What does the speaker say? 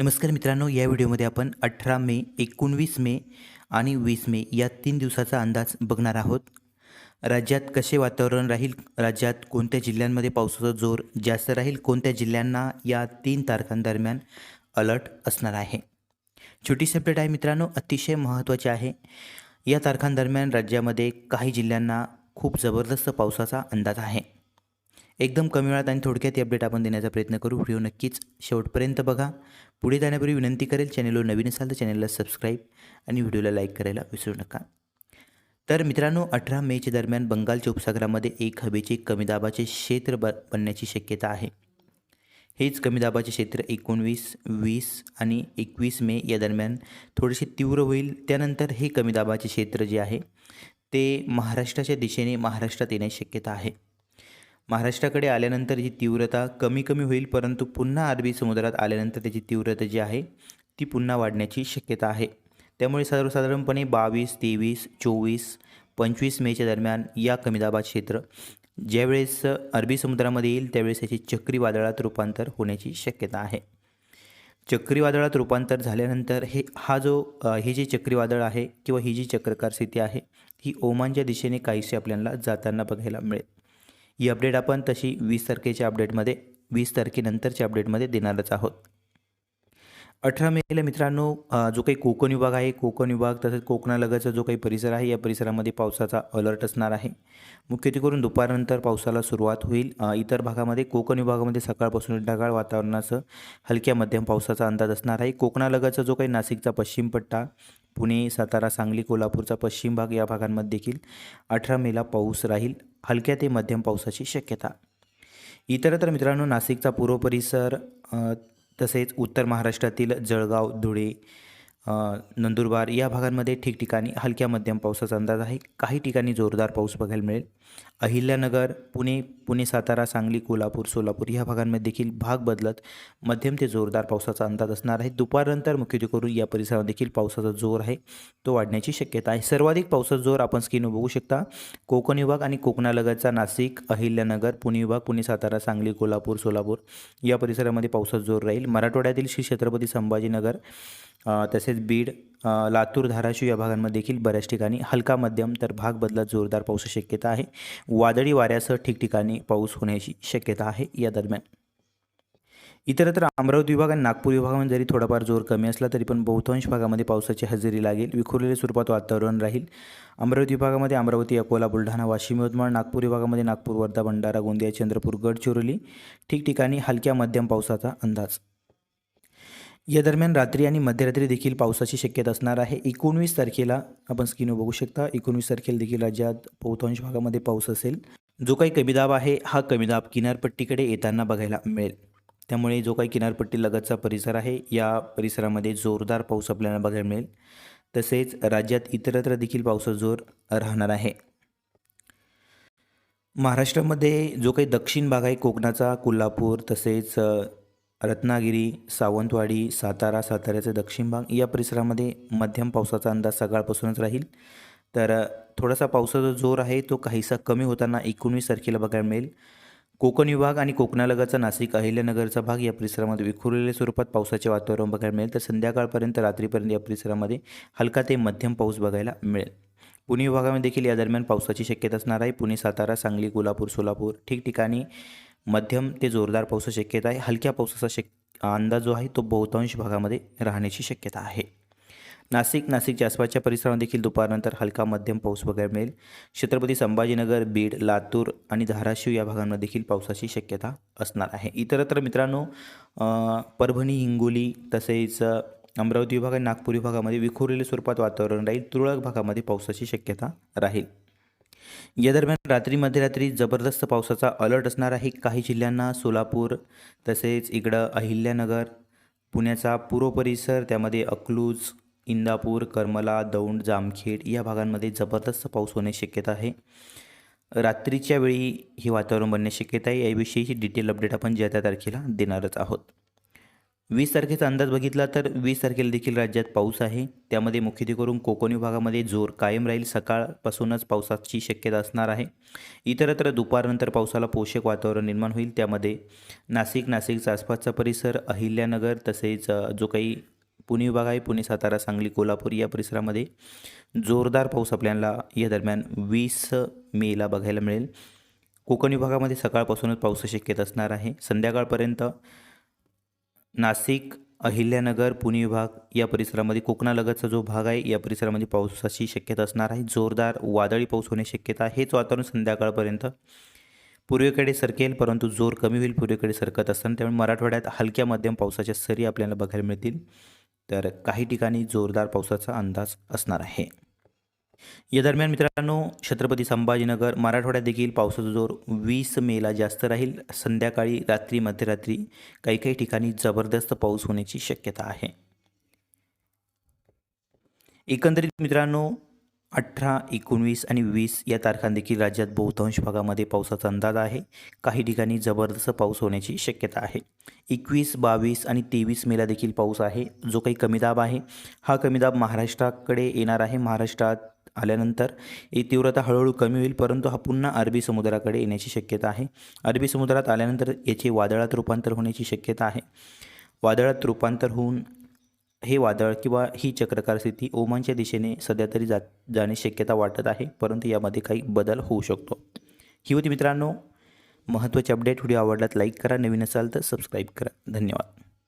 नमस्कार मित्रांनो या व्हिडिओमध्ये आपण अठरा मे एकोणवीस मे आणि वीस मे या तीन दिवसाचा अंदाज बघणार आहोत. राज्यात कसे वातावरण राहील? राज्यात कोणत्या जिल्ह्यांमध्ये पावसाचा जोर जास्त राहील? कोणत्या जिल्ह्यांना या तीन तारखांदरम्यान अलर्ट असणार आहे? छोटीशी अपडेट आहे मित्रांनो अतिशय महत्त्वाचे आहे. या तारखांदरम्यान राज्यामध्ये काही जिल्ह्यांना खूप जबरदस्त पावसाचा अंदाज आहे. एकदम कमी वेळात आणि थोडक्यात ही अपडेट आपण देण्याचा प्रयत्न करू. व्हिडिओ नक्कीच शेवटपर्यंत बघा. पुढे जाण्यापूर्वी विनंती करेल चॅनलवर नवीन असाल तर चॅनलला सबस्क्राईब आणि व्हिडिओला लाईक करायला विसरू नका. तर मित्रांनो अठरा मेच्या दरम्यान बंगालच्या उपसागरामध्ये एक हवेचे कमी दाबाचे क्षेत्र ब बनण्याची शक्यता आहे. हेच कमी दाबाचे क्षेत्र एकोणवीस वीस आणि एकवीस मे या दरम्यान थोडेसे तीव्र होईल. त्यानंतर हे कमी दाबाचे क्षेत्र जे आहे ते महाराष्ट्राच्या दिशेने महाराष्ट्रात येण्याची शक्यता आहे. महाराष्ट्राकडे आल्यानंतर ही तीव्रता कमी कमी होईल परंतु पुन्हा अरबी समुद्रात आल्यानंतर त्याची तीव्रता जी आहे ती पुन्हा वाढण्याची शक्यता आहे. त्यामुळे सर्वसाधारणपणे बावीस तेवीस चोवीस पंचवीस मेच्या दरम्यान या कमी दाबाचे क्षेत्र ज्यावेळेस अरबी समुद्रामध्ये येईल त्यावेळेस याचे चक्रीवादळात रूपांतर होण्याची शक्यता आहे. चक्रीवादळात रूपांतर झाल्यानंतर हे हा जो हे जे चक्रीवादळ आहे किंवा ही जी चक्रकार स्थिती आहे ही ओमानच्या दिशेने काहीशी आपल्याला जाताना बघायला मिळेल. ही अपडेट आपण तशी वीस तारखेच्या अपडेटमध्ये वीस तारखेनंतरच्या अपडेटमध्ये देणारच आहोत. अठरा मेला मित्रांनो जो काही कोकण विभाग आहे कोकण विभाग तसेच कोकणालगतचा जो काही परिसर आहे या परिसरामध्ये पावसाचा अलर्ट असणार आहे. मुख्यत्वे करून दुपारनंतर पावसाला सुरुवात होईल. इतर भागामध्ये कोकण विभागामध्ये सकाळपासून ढगाळ वातावरणासह हलक्या मध्यम पावसाचा अंदाज असणार आहे. कोकणालगतचा जो काही नाशिकचा पश्चिम पट्टा पुणे सातारा सांगली कोल्हापूरचा पश्चिम भाग या भागांमध्ये देखील अठरा मेला पाऊस राहील. हलक्या ते मध्यम पावसाची शक्यता. इतरत्र मित्रांनो नाशिकचा पूर्व परिसर तसेच उत्तर महाराष्ट्रातील जळगाव धुळे नंदुरबार या भागांमध्ये ठिकठिकाणी हलक्या मध्यम पावसाचा अंदाज आहे. काही ठिकाणी जोरदार पाऊस बघायला मिळेल. अहिल्यानगर पुणे पुणे सातारा सांगली कोल्हापूर सोलापूर या भागांमध्ये देखील भाग बदलत मध्यम ते जोरदार पावसाचा अंदाज असणार आहे. दुपारनंतर मुख्यत्वे करून या परिसरात देखील पावसाचा जोर आहे. तो वाढण्याची शक्यता आहे. सर्वाधिक पावसाचा जोर आपण स्क्रीनवर बघू शकता. कोकण विभाग आणि कोकणालगतचा नाशिक अहिल्यानगर पुणे विभाग पुणे सातारा सांगली कोल्हापूर सोलापूर या परिसरामध्ये पावसाचा जोर राहील. मराठवाड्यातील श्री छत्रपती संभाजीनगर तसेच बीड लातूर धाराशिव या भागांमध्ये देखील बऱ्याच ठिकाणी हलका मध्यम तर भाग बदलत जोरदार पावसाची शक्यता आहे. वादळी वाऱ्यासह ठिकठिकाणी पाऊस होण्याची शक्यता आहे या दरम्यान. इतरत्र अमरावती विभाग आणि नागपूर विभागामध्ये जरी थोडाफार जोर कमी असला तरी पण बहुतांश भागामध्ये पावसाची हजेरी लागेल. विखुरलेल्या स्वरूपात वातावरण राहील. अमरावती विभागामध्ये अमरावती अकोला बुलढाणा वाशिम यवतमाळ नागपूर विभागामध्ये नागपूर वर्धा भंडारा गोंदिया चंद्रपूर गडचिरोली ठिकठिकाणी हलक्या मध्यम पावसाचा अंदाज. या दरम्यान रात्री आणि मध्यरात्री देखील पावसाची शक्यता असणार आहे. एकोणवीस तारखेला आपण स्क्रीनवर बघू शकता. एकोणवीस तारखेला देखील राज्यात बहुतांश भागामध्ये पाऊस असेल. जो काही कमी दाब आहे हा कमी दाब किनारपट्टीकडे येताना बघायला मिळेल. त्यामुळे जो काही किनारपट्टी लगतचा परिसर आहे या परिसरामध्ये जोरदार पाऊस आपल्याला बघायला मिळेल. तसेच राज्यात इतरत्र देखील पावसाचा जोर राहणार आहे. महाराष्ट्रामध्ये जो काही दक्षिण भाग आहे कोकणाचा कोल्हापूर तसेच रत्नागिरी सावंतवाडी सातारा साताऱ्याचा दक्षिण भाग या परिसरामध्ये मध्यम पावसाचा अंदाज सकाळपासूनच राहील. तर थोडासा पावसाचा जोर आहे तो काहीसा कमी होताना एकोणवीस तारखेला बघायला मिळेल. कोकण विभाग आणि कोकणालगतचा नाशिक अहिल्यानगरचा भाग या परिसरामध्ये विखुरलेल्या स्वरूपात पावसाचे वातावरण बघायला मिळेल. तर संध्याकाळपर्यंत रात्रीपर्यंत या परिसरामध्ये हलका ते मध्यम पाऊस बघायला मिळेल. पुणे विभागामध्ये देखील या दरम्यान पावसाची शक्यता असणार आहे. पुणे सातारा सांगली कोल्हापूर सोलापूर ठिकठिकाणी मध्यम ते जोरदार पावसाची शक्यता आहे. हलक्या पावसाचा शक अंदाज जो आहे तो बहुतांश भागामध्ये राहण्याची शक्यता आहे. नाशिक नाशिकच्या आसपासच्या परिसरामध्ये देखील दुपारनंतर हलका मध्यम पाऊस वगैरे मिळेल. छत्रपती संभाजीनगर बीड लातूर आणि धाराशिव या भागांमध्ये देखील पावसाची शक्यता असणार आहे. इतरत्र मित्रांनो परभणी हिंगोली तसेच अमरावती विभाग आणि नागपूर विभागामध्ये विखुरलेल्या स्वरूपात वातावरण राहील. तुरळक भागामध्ये पावसाची शक्यता राहील. या दरम्यान रात्री मध्यरात्री जबरदस्त पावसाचा अलर्ट असणार आहे. काही जिल्ह्यांना सोलापूर तसेच इकडं अहिल्यानगर पुण्याचा पूर्व परिसर त्यामध्ये अकलूज इंदापूर करमला दौंड जामखेड या भागांमध्ये जबरदस्त पाऊस होण्याची शक्यता आहे. रात्रीच्या वेळी हे वातावरण बनण्याची शक्यता आहे. याविषयीची डिटेल अपडेट आपण ज्या त्या तारखेला देणारच आहोत. वीस तारखेचा अंदाज बघितला तर वीस तारखेला देखील राज्यात पाऊस आहे. त्यामध्ये मुख्यत्वे करून कोकण विभागामध्ये जोर कायम राहील. सकाळपासूनच पावसाची शक्यता असणार आहे. इतरत्र दुपारनंतर पावसाला पोषक वातावरण निर्माण होईल. त्यामध्ये नाशिक नाशिकचा आसपासचा परिसर अहिल्यानगर तसेच जो काही पुणे विभाग आहे पुणे सातारा सांगली कोल्हापूर या परिसरामध्ये जोरदार पाऊस आपल्याला या दरम्यान वीस मेला बघायला मिळेल. कोकण विभागामध्ये सकाळपासूनच पावसाची शक्यता असणार आहे. संध्याकाळपर्यंत नाशिक अहिल्यानगर पुणे विभाग या परिसरामध्ये कोकणालगतचा जो भाग आहे या परिसरामध्ये पावसाची शक्यता असणार आहे. जोरदार वादळी पाऊस होण्याची शक्यता आहे. हेच वातावरण संध्याकाळपर्यंत पूर्वेकडे सरकेल परंतु जोर कमी होईल पूर्वेकडे सरकत असताना. त्यामुळे मराठवाड्यात हलक्या मध्यम पावसाच्या सरी आपल्याला बघायला मिळतील. तर काही ठिकाणी जोरदार पावसाचा अंदाज असणार आहे. या दरम्यान मित्रांनो छत्रपती संभाजीनगर मराठवाड्यात देखील पावसाचा जोर वीस मेला जास्त राहील. संध्याकाळी रात्री मध्यरात्री काही काही ठिकाणी जबरदस्त पाऊस होण्याची शक्यता आहे. एकंदरीत मित्रांनो अठरा एकोणवीस आणि वीस या तारखांदेखील राज्यात बहुतांश भागामध्ये पावसाचा अंदाज आहे. काही ठिकाणी जबरदस्त पाऊस होण्याची शक्यता आहे. एकवीस बावीस आणि तेवीस मेला देखील पाऊस आहे. जो काही कमी दाब आहे हा कमी दाब महाराष्ट्राकडे येणार आहे. महाराष्ट्रात आल्यानंतर ही तीव्रता हळूहळू कमी होईल परंतु हा पुन्हा अरबी समुद्राकडे येण्याची शक्यता आहे. अरबी समुद्रात आल्यानंतर याचे वादळात रूपांतर होण्याची शक्यता आहे. वादळात रूपांतर होऊन हे वादळ किंवा ही चक्रकार स्थिती ओमानच्या दिशेने सध्या तरी जात जाण्याची शक्यता वाटत आहे परंतु यामध्ये काही बदल होऊ शकतो. ही होती मित्रांनो महत्त्वाची अपडेट व्हिडिओ आवडलात लाईक करा. नवीन असाल तर सबस्क्राईब करा. धन्यवाद.